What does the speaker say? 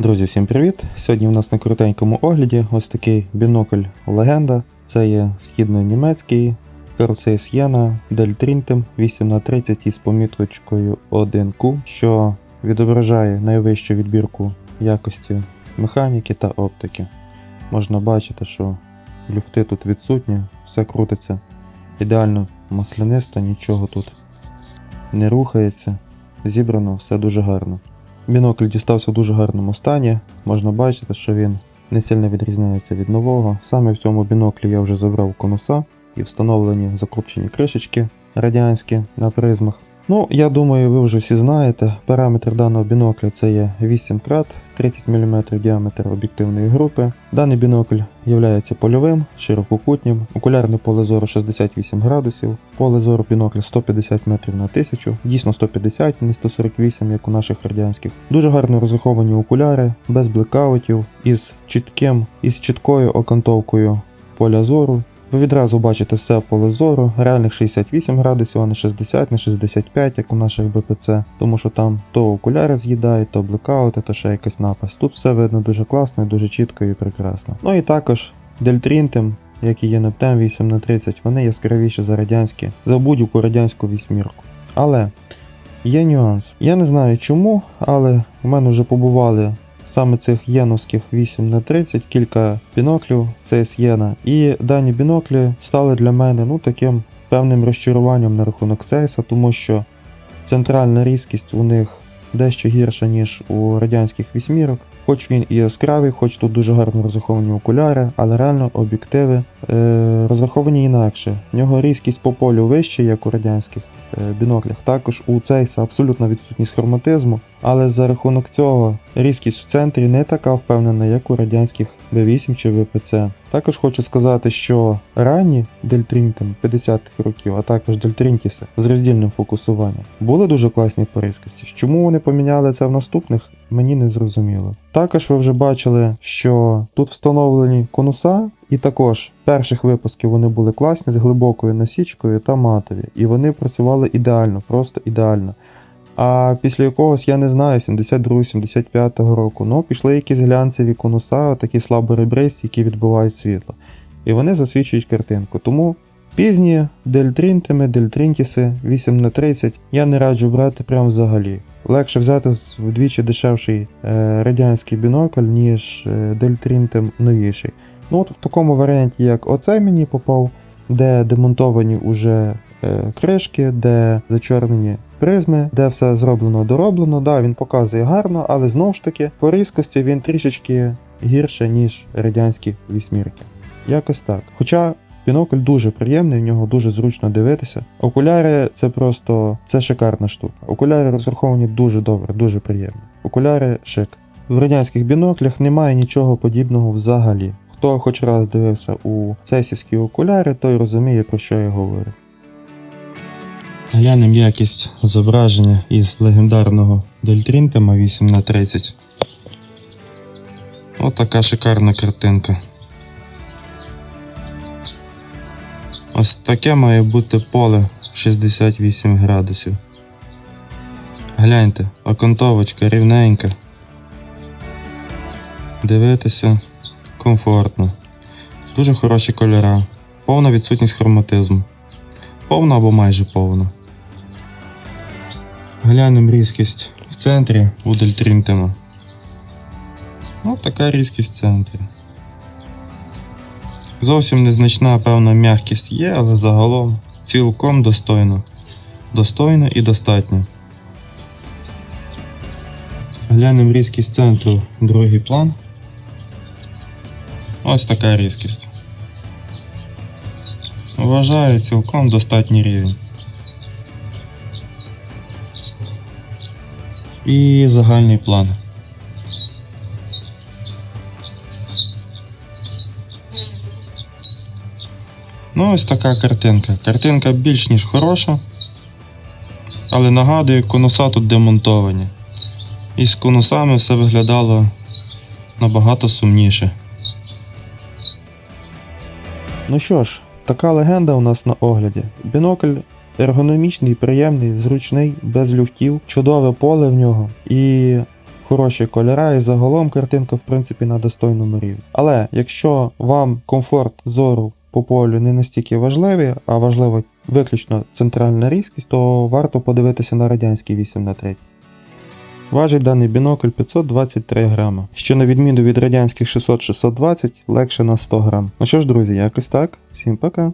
Друзі, всім привіт! Сьогодні у нас на коротенькому огляді ось такий бінокль легенда. Це є східно-німецький Carocei Siena Deltrintem 8х30 із поміточкою 1Q, що відображає найвищу відбірку якості механіки та оптики. Можна бачити, що люфти тут відсутні, все крутиться ідеально маслянисто, нічого тут не рухається. Зібрано все дуже гарно. Бінокль дістався в дуже гарному стані. Можна бачити, що він не сильно відрізняється від нового. Саме в цьому біноклі я вже забрав конуса і встановлені закрупчені кришечки радянські на призмах. Ну, я думаю, ви вже всі знаєте. Параметр даного бінокля це є 8 крат, 30 мм діаметр об'єктивної групи. Даний бінокль є польовим, ширококутнім, окулярне поле зору 68 градусів, поле зору бінокля 150 метрів на 1000, дійсно 150, не 148, як у наших радянських. Дуже гарно розраховані окуляри, без блекаутів, із чітким, із чіткою окантовкою поля зору. Ви відразу бачите все поле зору, реальних 68 градусів, а не 60, не 65, як у наших БПЦ, тому що там то окуляри з'їдають, то блекаути, то ще якась напасть. Тут все видно дуже класно, дуже чітко і прекрасно. Ну і також Дельтрінтем, як і є Нептем 8 на 30 вони яскравіші за радянські, за будь-яку радянську вісьмірку. Але є нюанс. Я не знаю чому, але у мене вже побували саме цих єновських 8 на 30 кілька біноклів, CS єна. І дані біноклі стали для мене ну, таким певним розчаруванням на рахунок цейса, тому що центральна різкість у них дещо гірша, ніж у радянських вісьмірок. Хоч він і яскравий, хоч тут дуже гарно розраховані окуляри, але реально об'єктиви е, розраховані інакше. В нього різкість по полю вища, як у радянських е, біноклях. Також у цейса абсолютна відсутність хроматизму, але за рахунок цього різкість в центрі не така впевнена, як у радянських B8 чи VPC. Також хочу сказати, що ранні Дельтрінтем 50-х років, а також Дельтрінтіси з роздільним фокусуванням були дуже класні по різкості. Чому вони поміняли це в наступних, мені не зрозуміло. Також ви вже бачили, що тут встановлені конуса, і також перших випусків вони були класні з глибокою насічкою та матові, і вони працювали ідеально, просто ідеально. А після якогось, я не знаю, 72-75 року, ну пішли якісь глянцеві конуса, такі слаборебристі, які відбивають світло. І вони засвічують картинку. Тому пізні дельтрінтими, дельтрінтіси 8 на 30 я не раджу брати прям взагалі. Легше взяти вдвічі дешевший е, радянський бінокль, ніж е, дельтрінтем новіший. Ну от в такому варіанті, як оцей мені попав, де демонтовані уже е, кришки, де зачорнені призми, де все зроблено дороблено. Да, він показує гарно, але знову ж таки, по різкості він трішечки гірше, ніж радянські вісьмірки. Якось так. Хоча бінокль дуже приємний, в нього дуже зручно дивитися. Окуляри це просто це шикарна штука. Окуляри розраховані дуже добре, дуже приємно. Окуляри шик. В радянських біноклях немає нічого подібного взагалі. Хто хоч раз дивився у цесівські окуляри, той розуміє, про що я говорю. Глянемо якість зображення із легендарного Дельтрінтема 8 на 30 Отака шикарна картинка. Ось таке має бути поле 68 градусів. Гляньте, окантовочка рівненька. Дивитися комфортно. Дуже хороші кольора. Повна відсутність хроматизму. Повна або майже повна. Глянемо різкість в центрі у дельтрінтема. Ось така різкість в центрі. Зовсім незначна певна м'якість є, але загалом цілком достойно. Достойно і достатньо. Глянемо різкість центру другий план. Ось така різкість. Вважаю цілком достатній рівень. І загальний план. Ну, ось така картинка. Картинка більш ніж хороша. Але нагадую, конуса тут демонтовані. І з конусами все виглядало набагато сумніше. Ну що ж, така легенда у нас на огляді. Бінокль ергономічний, приємний, зручний, без люфтів, чудове поле в нього. І хороші кольора, і загалом картинка, в принципі, на достойному рівні. Але якщо вам комфорт зору по полю не настільки важливі, а важлива виключно центральна різкість, то варто подивитися на радянський 8 на 30 Важить даний бінокль 523 грама, що на відміну від радянських 600-620 легше на 100 грам. Ну що ж, друзі, якось так. Всім пока.